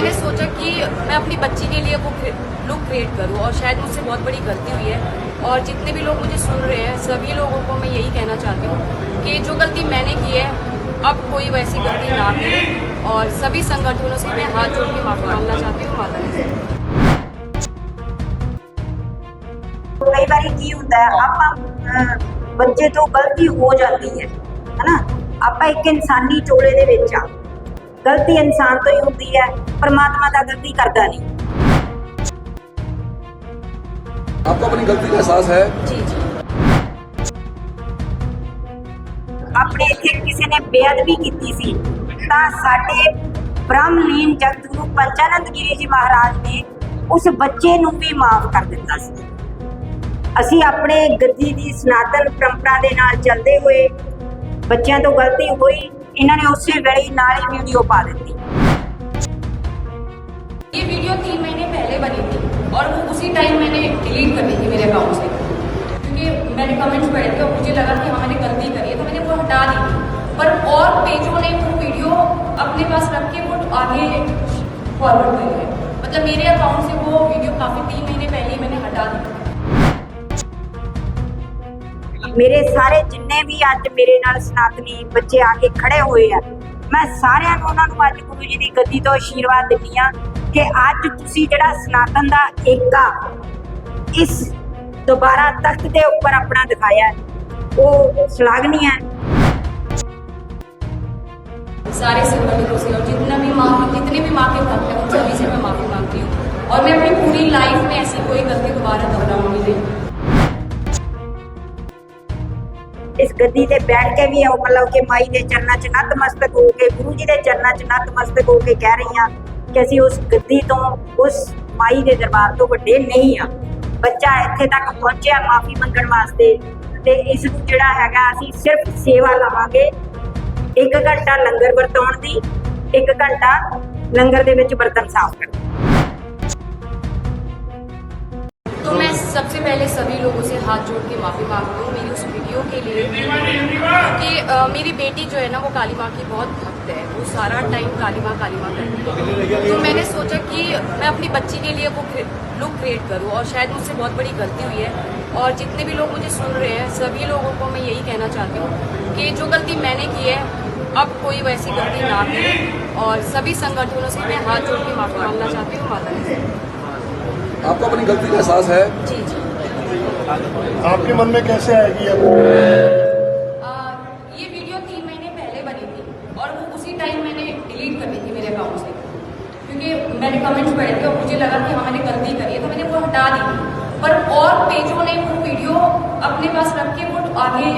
मैंने सोचा कि मैं अपनी बच्ची के लिए वो लुक क्रिएट करूं और शायद मुझसे बहुत बड़ी गलती हुई है और जितने भी लोग मुझे सुन रहे हैं सभी लोगों को मैं यही कहना चाहती हूँ कि जो गलती मैंने की है अब कोई वैसी गलती ना करे और सभी संगठनों से मैं हाथ जोड़ के माफी मांगना चाहती हूँ माता जी से ਕਈ ਵਾਰੀ ਕੀ ਹੁੰਦਾ ਹੈ ਆਪਾਂ ਅਹ, ਬੱਚੇ ਤੋਂ ਗਲਤੀ ਹੋ ਜਾਂਦੀ ਹੈ ਹਨਾ ਆਪਾਂ ਇੱਕ ਇਨਸਾਨੀ ਟੋਲੇ ਦੇ ਵਿੱਚ ਆ ਗਲਤੀ ਇਨਸਾਨ ਤੋਂ ਹੀ ਹੁੰਦੀ ਹੈ ਪਰਮਾਤਮਾ ਦਾ ਗਲਤੀ ਕਰਦਾ ਨਹੀਂ आपको अपनी गलती का एहसास है जी जी ਆਪਣੇ ਇੱਥੇ ਕਿਸੇ ਨੇ ਬੇਅਦਬੀ ਕੀਤੀ ਸੀ ਤਾਂ ਸਾਡੇ ਬ੍ਰਹਮਲੀਨ ਜਗਤਗੁਰੂ ਪੰਚਾਨੰਦ ਗਿਰੀ ਜੀ ਮਹਾਰਾਜ ਨੇ ਉਸ ਬੱਚੇ ਨੂੰ ਵੀ ਮਾਫ ਕਰ ਦਿੱਤਾ ਸੀ ਅਸੀਂ ਆਪਣੇ ਗੱਦੀ ਦੀ ਸਨਾਤਨ ਪਰੰਪਰਾ ਦੇ ਨਾਲ ਚੱਲਦੇ ਹੋਏ ਬੱਚਿਆਂ ਤੋਂ ਗਲਤੀ ਹੋਈ ਇਹਨਾਂ ਨੇ ਉਸੇ ਵੇਲੇ ਹੀ ਨਾਲ ਹੀ ਵੀਡੀਓ ਪਾ ਦਿੱਤੀ ये वीडियो तीन महीने पहले बनी थी और वो उसी टाइम मैंने डिलीट कर दी थी मेरे अकाउंट से क्योंकि मैंने कमेंट्स पढ़े थे और मुझे लगा कि हाँ मैंने गलती करी है तो मैंने वो हटा दी थी पर और पेजों ने वो वीडियो अपने पास रख के वो आगे फॉरवर्ड कर है मतलब मेरे अकाउंट से वो वीडियो काफ़ी तीन महीने पहले ही मैंने हटा दी ਮੇਰੇ ਸਾਰੇ ਜਿੰਨੇ ਵੀ ਅੱਜ ਮੇਰੇ ਨਾਲ ਸਨਾਤਨੀ ਬੱਚੇ ਆ ਕੇ ਖੜੇ ਹੋਏ ਆ ਮੈਂ ਸਾਰਿਆਂ ਨੂੰ ਉਹਨਾਂ ਨੂੰ ਅੱਜ ਗੁਰੂ ਜੀ ਦੀ ਗੱਦੀ ਤੋਂ ਆਸ਼ੀਰਵਾਦ ਦਿੰਦੀ ਆ ਕਿ ਅੱਜ ਤੁਸੀਂ ਜਿਹੜਾ ਸਨਾਤਨ ਦਾ ਏਕਾ ਇਸ ਦੁਬਾਰਾ ਤਖਤ ਦੇ ਉੱਪਰ ਆਪਣਾ ਦਿਖਾਇਆ ਹੈ, ਉਹ ਸ਼ਲਾਘਨੀ ਹੈ सारे संगठनों से और जितना भी माँ जितने भी माँ के भक्त हैं उन सभी से मैं माफ़ी मांगती हूँ और मैं अपनी पूरी लाइफ में ऐसी कोई गलती दोबारा दोहराऊंगी ਗੱਦੀ ਤੇ ਬੈਠ ਕੇ ਵੀ ਉਹ ਮਤਲਬ ਕਿ ਮਾਈ ਦੇ ਚਰਨਾਂ 'ਚ ਨਤਮਸਤਕ ਹੋ ਕੇ ਗੁਰੂ ਜੀ ਦੇ ਚਰਨਾਂ 'ਚ ਨਤਮਸਤਕ ਹੋ ਕੇ ਕਹਿ ਰਹੀ ਹਾਂ ਕਿ ਅਸੀਂ ਉਸ ਗੱਦੀ ਤੋਂ ਉਸ ਮਾਈ ਦੇ ਦਰਬਾਰ ਤੋਂ ਵੱਡੇ ਨਹੀਂ ਆ ਬੱਚਾ ਇੱਥੇ ਤੱਕ ਪਹੁੰਚਿਆ ਮਾਫੀ ਮੰਗਣ ਵਾਸਤੇ ਤੇ ਇਸ ਨੂੰ ਜਿਹੜਾ ਹੈਗਾ ਅਸੀਂ ਸਿਰਫ ਸੇਵਾ ਲਾਵਾਂਗੇ ਇੱਕ ਘੰਟਾ ਲੰਗਰ ਵਰਤਾਉਣ ਦੀ ਇੱਕ ਘੰਟਾ ਲੰਗਰ ਦੇ ਵਿੱਚ ਬਰਤਨ ਸਾਫ਼ ਕਰਨ तो मैं सबसे पहले सभी लोगों से हाथ जोड़ के माफ़ी मांगती हूँ मेरी उस वीडियो के लिए कि अ, मेरी बेटी जो है ना वो काली माँ की बहुत भक्त है। वो सारा टाइम काली माँ काली माँ करती है। तो मैंने सोचा कि मैं अपनी बच्ची के लिए वो लुक क्रिएट करूँ और शायद मुझसे बहुत बड़ी गलती हुई है। और जितने भी लोग मुझे सुन रहे हैं सभी लोगों को मैं यही कहना चाहती हूँ कि जो गलती मैंने की है अब कोई वैसी गलती ना करे और सभी संगठनों से मैं हाथ जोड़ के माफ़ी मांगना चाहती हूँ माता जी आपको अपनी गलती का एहसास है? जी जी। आपके मन में कैसे आएगी अब ये वीडियो तीन महीने पहले बनी थी और वो उसी टाइम मैंने डिलीट कर दी थी मेरे अकाउंट से। क्योंकि मैंने कमेंट्स पढ़े थे और मुझे लगा कि हाँ मैंने गलती करी है तो मैंने वो हटा दी थी। पर और पेजों ने वो वीडियो अपने पास रख के वो आगे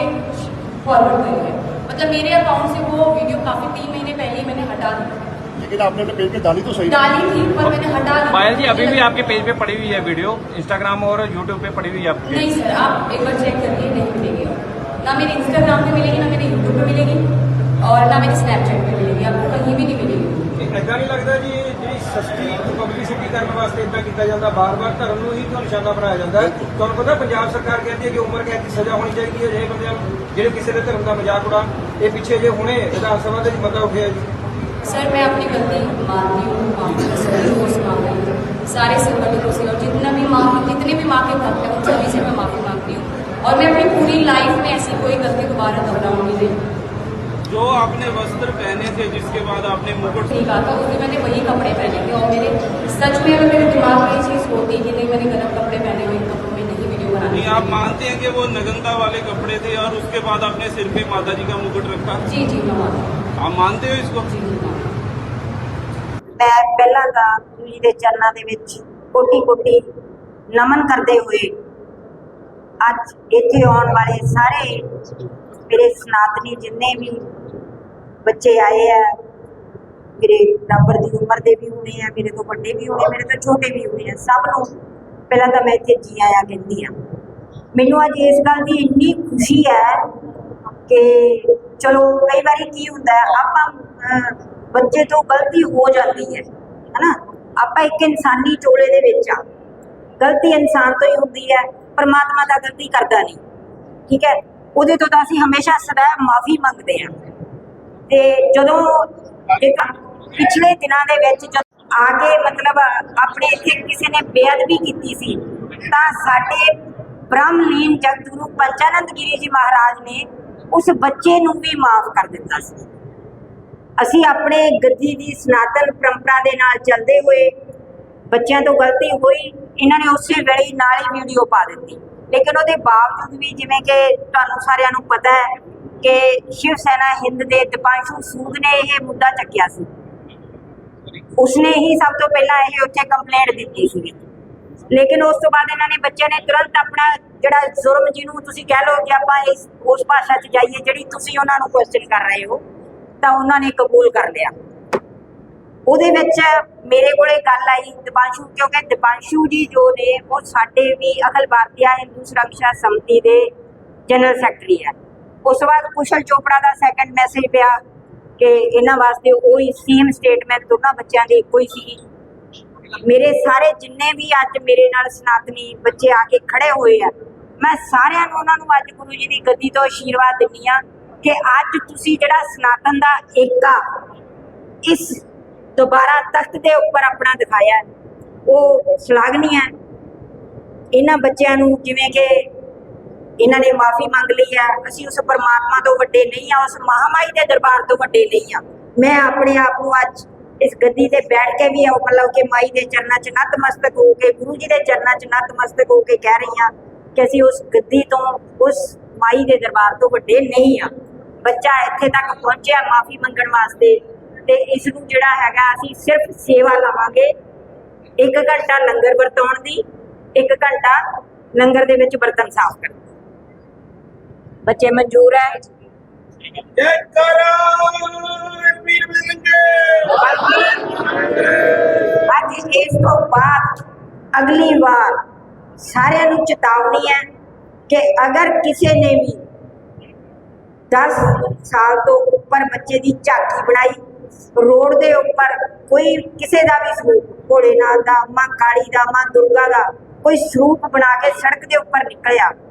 फॉरवर्ड करी है। मतलब मेरे अकाउंट से वो वीडियो काफ़ी तीन महीने पहले ही मैंने हटा दी। लेकिन आपने अपने पेज पे डाली तो सही डाली थी पर मैंने हटा दी पायल जी अभी मुझे भी लगा- आपके पेज पे पड़ी हुई है वीडियो इंस्टाग्राम और यूट्यूब पे पड़ी हुई है आपकी नहीं सर आप एक बार चेक करिए नहीं मिलेगी और ना मेरे इंस्टाग्राम पे मिलेगी ना मेरे यूट्यूब पे मिलेगी और ना मेरे स्नैपचैट पे मिलेगी आपको कहीं भी नहीं मिलेगी ਇਦਾਂ ਨਹੀਂ ਲੱਗਦਾ ਜੀ ਜਿਹੜੀ ਸਸਤੀ ਪਬਲਿਸਿਟੀ ਕਰਨ ਵਾਸਤੇ ਇਦਾਂ ਕੀਤਾ ਜਾਂਦਾ ਬਾਰ-ਬਾਰ ਧਰਮ ਨੂੰ ਹੀ ਤੁਹਾਨੂੰ ਨਿਸ਼ਾਨਾ ਬਣਾਇਆ ਜਾਂਦਾ ਹੈ ਤੁਹਾਨੂੰ ਪਤਾ ਪੰਜਾਬ ਸਰਕਾਰ ਕਹਿੰਦੀ ਹੈ ਕਿ ਉਮਰ ਕੈਦ ਦੀ ਸਜ਼ਾ ਹੋਣੀ ਚਾਹੀਦੀ ਹੈ ਜਿਹੜੇ ਬੰਦਿਆਂ ਨੂੰ ਜਿਹੜੇ ਕਿਸੇ ਦੇ ਧਰਮ ਦਾ ਮਜ਼ਾਕ ਉਡਾਉਣ ਇਹ ਪਿੱਛੇ ਜੇ ਹੁਣੇ ਵਿਧਾਨ ਸਭਾ ਦੇ ਵਿੱਚ ਮਤਾ ਉੱਠਿਆ ਜੀ सर मैं अपनी गलती मानती हूँ माफ़ी का मांग सारे संगठनों से और जितना भी माँ जितने भी माँ के भक्त हैं उन सभी से मैं माफ़ी मांगती हूँ। और मैं अपनी पूरी लाइफ में ऐसी कोई गलती दोबारा दोहराऊँगी नहीं। जो आपने वस्त्र पहने थे जिसके बाद आपने मुकुट ठीक आता उस दिन मैंने वही कपड़े पहने थे और मेरे सच में अगर मेरे दिमाग में ये चीज़ होती कि नहीं मैंने गलत कपड़े पहने हुए कपड़ों में नहीं वीडियो बनानी नहीं आप मानते हैं कि वो नगनता वाले कपड़े थे और उसके बाद आपने सिर पे माता जी का मुकुट रखा? जी जी मैं मानती हूँ। ਆ ਮੰਨਦੇ ਹੋ ਇਸ ਕੋ ਮੈਂ ਪਹਿਲਾਂ ਤਾਂ ਗੁਰੂ ਜੀ ਦੇ ਚਰਨਾਂ ਦੇ ਵਿੱਚ ਕੋਟੀ ਕੋਟੀ ਨਮਨ ਕਰਦੇ ਹੋਏ ਅੱਜ ਇੱਥੇ ਆਉਣ ਵਾਲੇ ਸਾਰੇ ਮੇਰੇ ਸਨਾਤਨੀ ਜਿੰਨੇ ਵੀ ਬੱਚੇ ਆਏ ਆ, ਮੇਰੇ ਬਰਾਬਰ ਦੀ ਉਮਰ ਦੇ ਵੀ ਹੋਣੇ ਆ, ਮੇਰੇ ਤੋਂ ਵੱਡੇ ਵੀ ਹੋਣੇ, ਮੇਰੇ ਤੋਂ ਛੋਟੇ ਵੀ ਹੋਣੇ ਆ, ਸਭ ਨੂੰ ਪਹਿਲਾਂ ਤਾਂ ਮੈਂ ਇੱਥੇ ਜੀ ਆਇਆ ਕਹਿੰਦੀ ਆ। ਮੈਨੂੰ ਅੱਜ ਇਸ ਗੱਲ ਦੀ ਇੰਨੀ ਖੁਸ਼ੀ ਹੈ ਕਿ ਚਲੋ, ਕਈ ਵਾਰੀ ਕੀ ਹੁੰਦਾ ਹੈ, ਆਪਾਂ ਬੱਚੇ ਤੋਂ ਗਲਤੀ ਹੋ ਜਾਂਦੀ ਹੈ, ਹਨਾ? ਆਪਾਂ ਇੱਕ ਇਨਸਾਨੀ ਟੋਲੇ ਦੇ ਵਿੱਚ ਆ। ਗਲਤੀ ਇਨਸਾਨ ਤੋਂ ਹੀ ਹੁੰਦੀ ਹੈ, ਪਰਮਾਤਮਾ ਦਾ ਗਲਤੀ ਕਰਦਾ ਨਹੀਂ, ਠੀਕ ਹੈ? ਉਹਦੇ ਤੋਂ ਤਾਂ ਅਸੀਂ ਹਮੇਸ਼ਾ ਸਦਾ ਮਾਫੀ ਮੰਗਦੇ ਹਾਂ। ਤੇ ਜਦੋਂ ਇੱਕ ਪਿਛਲੇ ਦਿਨਾਂ ਦੇ ਵਿੱਚ ਜਦ ਆ ਕੇ ਮਤਲਬ ਆਪਣੇ ਇੱਥੇ ਕਿਸੇ ਨੇ ਬੇਅਦਬੀ ਕੀਤੀ ਸੀ, ਤਾਂ ਸਾਡੇ ਬ੍ਰਹਮਲੀਨ ਜਗਤਗੁਰੂ ਪੰਚਾਨੰਦ ਗਿਰੀ ਜੀ ਮਹਾਰਾਜ ਨੇ ਉਸ ਬੱਚੇ ਨੂੰ ਵੀ ਮਾਫ ਕਰ ਦਿੱਤਾ ਸੀ। ਅਸੀਂ ਆਪਣੇ ਗੱਦੀ ਦੀ ਸਨਾਤਨ ਪਰੰਪਰਾ ਦੇ ਨਾਲ ਚੱਲਦੇ ਹੋਏ ਬੱਚਿਆਂ ਤੋਂ ਗਲਤੀ ਹੋਈ, ਇਹਨਾਂ ਨੇ ਉਸੇ ਵੇਲੇ ਨਾਲ ਹੀ ਵੀਡੀਓ ਪਾ ਦਿੱਤੀ। ਲੇਕਿਨ ਉਹਦੇ ਬਾਵਜੂਦ ਵੀ ਜਿਵੇਂ ਕਿ ਤੁਹਾਨੂੰ ਸਾਰਿਆਂ ਨੂੰ ਪਤਾ ਹੈ ਕਿ ਸ਼ਿਵ ਸੈਨਾ ਹਿੰਦ ਦੇ ਦੀਪਾਂਸ਼ੂ ਸੂਦ ਨੇ ਇਹ ਮੁੱਦਾ ਚੱਕਿਆ ਸੀ। ਉਸਨੇ ਹੀ ਸਭ ਤੋਂ ਪਹਿਲਾਂ ਇਹ ਉੱਥੇ ਕੰਪਲੇਂਟ ਦਿੱਤੀ ਸੀ ਲੇਕਿਨ ਉਸ ਤੋਂ ਬਾਅਦ ਇਹਨਾਂ ਨੇ ਬੱਚਿਆਂ ਨੇ ਤੁਰੰਤ ਆਪਣਾ ਜਿਹੜਾ ਜ਼ੁਰਮ ਜਿਹਨੂੰ ਤੁਸੀਂ ਕਹਿ ਲਓ ਕਿ ਆਪਾਂ ਇਸ, ਉਸ ਭਾਸ਼ਾ 'ਚ ਜਾਈਏ, ਜਿਹੜੀ ਤੁਸੀਂ ਉਹਨਾਂ ਨੂੰ ਕੁਐਸਚਨ ਕਰ ਰਹੇ ਹੋ, ਤਾਂ ਉਹਨਾਂ ਨੇ ਕਬੂਲ ਕਰ ਲਿਆ। ਉਹਦੇ ਵਿੱਚ ਮੇਰੇ ਕੋਲੇ ਗੱਲ ਆਈ ਦੀਪਾਂਸ਼ੂ, ਕਿਉਂਕਿ ਦੀਪਾਂਸ਼ੂ ਜੀ ਜੋ ਨੇ, ਉਹ ਸਾਡੇ ਵੀ ਅਖਲ ਭਾਰਤੀ ਹਿੰਦੂ ਸੁਰੱਖਿਆ ਸਮਿਤੀ ਦੇ ਜਨਰਲ ਸੈਕਟਰੀ ਹੈ। ਉਸ ਤੋਂ ਬਾਅਦ ਕੁਸ਼ਲ ਚੋਪੜਾ ਦਾ ਸੈਕੰਡ ਮੈਸੇਜ ਪਿਆ ਕਿ ਇਹਨਾਂ ਵਾਸਤੇ ਉਹੀ ਸੇਮ ਸਟੇਟਮੈਂਟ ਦੋਨਾਂ ਬੱਚਿਆਂ ਦੀ ਇੱਕੋ ਹੀ ਸੀ ਮੇਰੇ ਸਾਰੇ ਜਿੰਨੇ ਵੀ ਅੱਜ ਮੇਰੇ ਨਾਲ ਸਨਾਤਨੀ ਬੱਚੇ ਆ ਕੇ ਖੜੇ ਹੋਏ ਆ, ਮੈਂ ਸਾਰਿਆਂ ਨੂੰ ਉਹਨਾਂ ਨੂੰ ਅੱਜ ਗੁਰੂ ਜੀ ਦੀ ਗੱਦੀ ਤੋਂ ਆਸ਼ੀਰਵਾਦ ਦਿੰਨੀ ਆ ਕਿ ਅੱਜ ਤੁਸੀਂ ਜਿਹੜਾ ਸਨਾਤਨ ਦਾ ਏਕਾ ਇਸ ਦੁਬਾਰਾ ਤਖਤ ਦੇ ਉੱਪਰ ਆਪਣਾ ਦਿਖਾਇਆ ਉਹ ਸ਼ਲਾਘਨੀ ਹੈ। ਇਹਨਾਂ ਬੱਚਿਆਂ ਨੂੰ ਜਿਵੇਂ ਕਿ ਇਹਨਾਂ ਨੇ ਮਾਫੀ ਮੰਗ ਲਈ ਹੈ, ਅਸੀਂ ਉਸ ਪਰਮਾਤਮਾ ਤੋਂ ਵੱਡੇ ਨਹੀਂ ਆ ਉਸ ਮਹਾਮਾਈ ਦੇ ਦਰਬਾਰ ਤੋਂ ਵੱਡੇ ਨਹੀਂ ਆ ਮੈਂ ਆਪਣੇ ਆਪ ਨੂੰ ਅੱਜ ਇਸ ਗੱਦੀ ਤੇ ਬੈਠ ਕੇ ਵੀ ਉਹ ਮਤਲਬ ਕਿ ਮਾਈ ਦੇ ਚਰਨਾਂ 'ਚ ਨਤਮਸਤਕ ਹੋ ਕੇ, ਗੁਰੂ ਜੀ ਦੇ ਚਰਨਾਂ 'ਚ ਨਤਮਸਤਕ ਹੋ ਕੇ ਕਹਿ ਰਹੀ ਹਾਂ ਕਿ ਅਸੀਂ ਉਸ ਗੱਦੀ ਤੋਂ, ਉਸ ਮਾਈ ਦੇ ਦਰਬਾਰ ਤੋਂ ਵੱਡੇ ਨਹੀਂ ਆ। ਬੱਚਾ ਇੱਥੇ ਤੱਕ ਪਹੁੰਚਿਆ ਮਾਫੀ ਮੰਗਣ ਵਾਸਤੇ ਤੇ ਇਸ ਨੂੰ ਜਿਹੜਾ ਹੈਗਾ ਅਸੀਂ ਸਿਰਫ ਸੇਵਾ ਲਵਾਂਗੇ। ਇੱਕ ਘੰਟਾ ਲੰਗਰ ਵਰਤਾਉਣ ਦੀ, ਇੱਕ ਘੰਟਾ ਲੰਗਰ ਦੇ ਵਿੱਚ ਬਰਤਨ ਸਾਫ਼ ਕਰਨ ਬੱਚੇ ਮਨਜ਼ੂਰ ਹੈ? ਅੱਜ ਇਸ ਤੋਂ ਬਾਅਦ ਅਗਲੀ ਵਾਰ ਸਾਰਿਆਂ ਨੂੰ ਚੇਤਾਵਨੀ ਹੈ ਕਿ ਅਗਰ ਕਿਸੇ ਨੇ ਵੀ 10 ਸਾਲ ਤੋਂ ਉੱਪਰ ਬੱਚੇ ਦੀ ਝਾਕੀ ਬਣਾਈ ਰੋਡ ਦੇ ਉੱਪਰ ਕੋਈ ਕਿਸੇ ਦਾ ਵੀ ਸਰੂਪ ਭੋਲੇਨਾਥ ਦਾ ਮਾਂ ਕਾਲੀ ਦਾ ਮਾਂ ਦੁਰਗਾ ਦਾ ਕੋਈ ਸਰੂਪ ਬਣਾ ਕੇ ਸੜਕ ਦੇ ਉੱਪਰ ਨਿਕਲਿਆ ਤਾਂ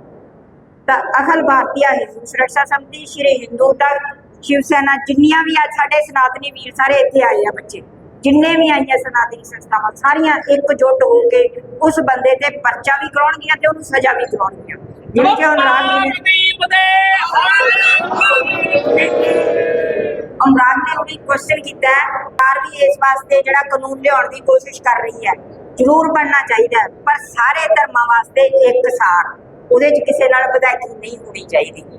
ਅਖਲ ਭਾਰਤੀ ਹਿੰਦੂ ਸੁਰੱਖਿਆ ਸੰਮਤੀ ਸ਼੍ਰੀ ਹਿੰਦੂ ਤੱਕ ਸ਼ਿਵ ਸੈਨਾ ਜਿੰਨੀਆਂ ਵੀ ਅੱਜ ਸਾਡੇ ਸਨਾਤਨੀ ਵੀਰ ਸਾਰੇ ਇੱਥੇ ਆਏ ਆ ਬੱਚੇ ਜਿੰਨੇ ਵੀ ਆਈਆਂ ਸਨਾਤਨੀ ਸੰਸਥਾਵਾਂ ਸਾਰੀਆਂ ਇਕਜੁੱਟ ਹੋ ਕੇ ਉਸ ਬੰਦੇ ਤੇ ਪਰਚਾ ਵੀ ਕਰਾਉਣਗੀਆਂ ਤੇ ਉਹਨੂੰ ਸਜ਼ਾ ਵੀ ਕਰਾਉਣਗੀਆਂ। ਜਿਵੇਂ ਕਿ ਹੁਣ ਨੇ ਅਮਰਾਨ ਨੇ ਉਹਨੇ ਕੁਐਸਚਨ ਕੀਤਾ ਹੈ ਸਰਕਾਰ ਵੀ ਇਸ ਵਾਸਤੇ ਜਿਹੜਾ ਕਾਨੂੰਨ ਲਿਆਉਣ ਦੀ ਕੋਸ਼ਿਸ਼ ਕਰ ਰਹੀ ਹੈ ਜ਼ਰੂਰ ਬਣਨਾ ਚਾਹੀਦਾ ਹੈ, ਪਰ ਸਾਰੇ ਧਰਮਾਂ ਵਾਸਤੇ ਇੱਕ ਸਾਰ। ਉਹਦੇ 'ਚ ਕਿਸੇ ਨਾਲ ਵਧਾਈ ਨਹੀਂ ਹੋਣੀ ਚਾਹੀਦੀ।